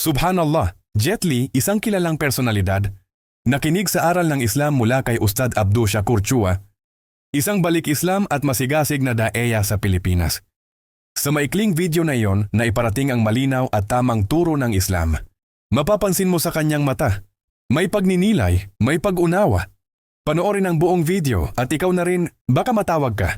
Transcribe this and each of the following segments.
Subhanallah, Jet Li, isang kilalang personalidad, nakinig sa aral ng Islam mula kay Ustad Abdul Shakur Chua, isang balik Islam at masigasig na daeya sa Pilipinas. Sa maikling video na iyon na iparating ang malinaw at tamang turo ng Islam, mapapansin mo sa kanyang mata. May pagninilay, may pag-unawa. Panoorin ang buong video at ikaw na rin, baka matawag ka.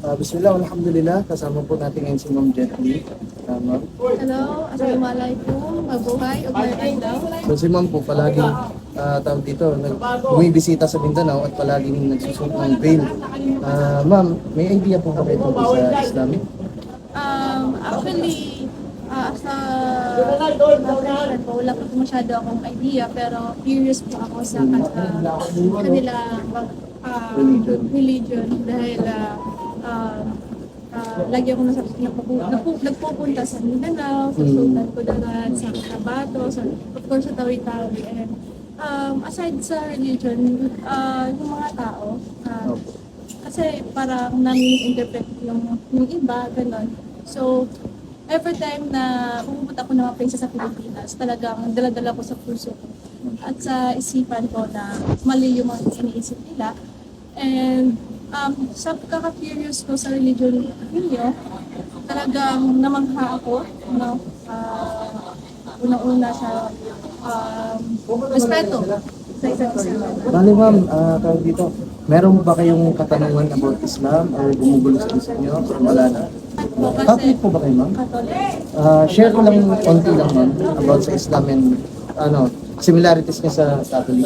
Uh, Bismillah, alhamdulillah. Kasama po natin ngayon si Ma'am Jet. Uh, ma'am. Hello, Assalamualaikum, mabuhay, o daw. So si Ma'am po palaging uh, tawag dito, nag, bumibisita sa Mindanao at palaging nagsusuot ng veil. Uh, ma'am, may idea po ba kayo tungkol sa Islamic? Um, actually, ah, sa Christian po, wala po masyado akong idea, pero curious po ako sa uh, kanila ah, Religion. religion dahil ah, um, ah, lagi ako nasa, napupu, napu, nagpupunta sa Mindanao, sa Mm. Sultan Kudarat, sa Cotabato, sa, of course sa Tawi-Tawi. And um, aside sa religion, ah, yung mga tao, Opo. kasi parang namin interpret yung, yung iba, ganun. So, every time na pumupunta ko ng mga places sa Pilipinas, talagang daladala ko sa puso ko at sa isipan ko na mali yung mga iniisip nila. And um, sa kaka-curious ko sa religion ninyo, talagang namangha ako, no? Ah, unang-una sa um, respeto sa isa't isa. Bali ma'am, uh, tawag dito, meron ba kayong katanungan about Islam or gumugulo sa isip niyo? Or wala na? Po, kasi Catholic po ba kayo ma'am? Catholic. Uh, share ko lang konti lang ma'am about sa Islam and ano, similarities niya sa Catholic.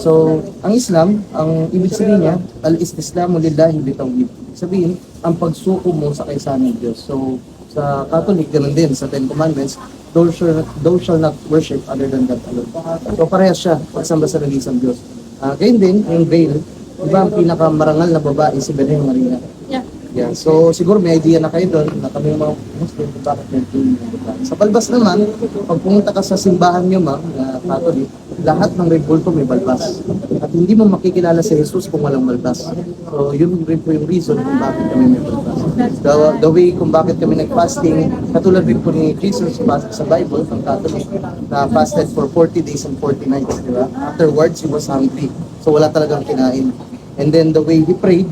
So, ang Islam, ang ibig sabihin niya, al-istislamu lillahi bitawhid. Sabihin, ang pagsuko mo sa kaysa ng Diyos. So, sa Catholic, ganun din, sa Ten Commandments, thou shall, thou shall not worship other than God alone. So, parehas siya, pagsamba sa nag-isang Diyos. Uh, ganyan din, yung veil, di ba ang pinakamarangal na babae, si Belen Maria. Yeah. Yeah. So siguro may idea na kayo doon na kami yung mga Muslim kung bakit may tuloy na babae. Sa balbas naman, pag pumunta ka sa simbahan nyo ma'am, na Catholic, lahat ng red bulto may balbas. At hindi mo makikilala si Jesus kung walang balbas. So yun rin po yung reason kung bakit kami may balbas. The, the way kung bakit kami nag-fasting, katulad rin po ni Jesus sa Bible, ng Catholic, na fasted for 40 days and 40 nights, di ba? Afterwards, he was hungry. So wala talagang kinain. And then the way he prayed,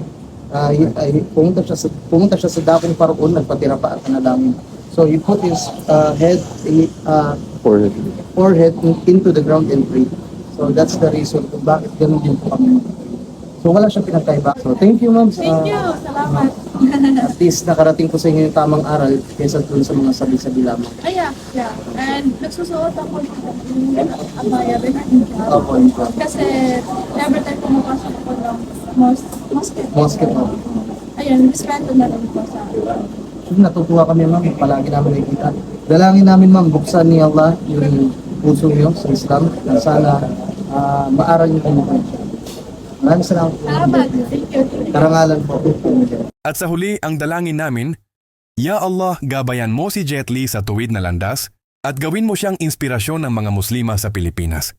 uh, he, uh, he- pumunta siya sa pumunta siya sa dakong paraon nagpatira pa at nanalangin. So he put his uh, head he, uh, forehead. forehead in- into the ground and prayed. So that's the reason kung bakit ganun din po kami. So wala siyang pinagkaiba. So thank you ma'am. Thank Uh, you. Salamat. at least nakarating ko sa inyo yung tamang aral kaysa dun sa mga sabi-sabi lamang. Ay, yeah, yeah. And nagsusuot ako ng abaya rin ang hijab. Opo. Kasi every time pumapasok ako ng mosque, mosque, Mosque po. ayun, respeto na rin po sa So, natutuwa kami ma'am, palagi namin nakikita. Dalangin namin ma'am, buksan ni Allah yung puso niyo sa Islam na sana ah, maaral niyo kung Maraming salamat po. Karangalan po. At sa huli, ang dalangin namin, Ya Allah, gabayan mo si Jet Li sa tuwid na landas at gawin mo siyang inspirasyon ng mga Muslima sa Pilipinas.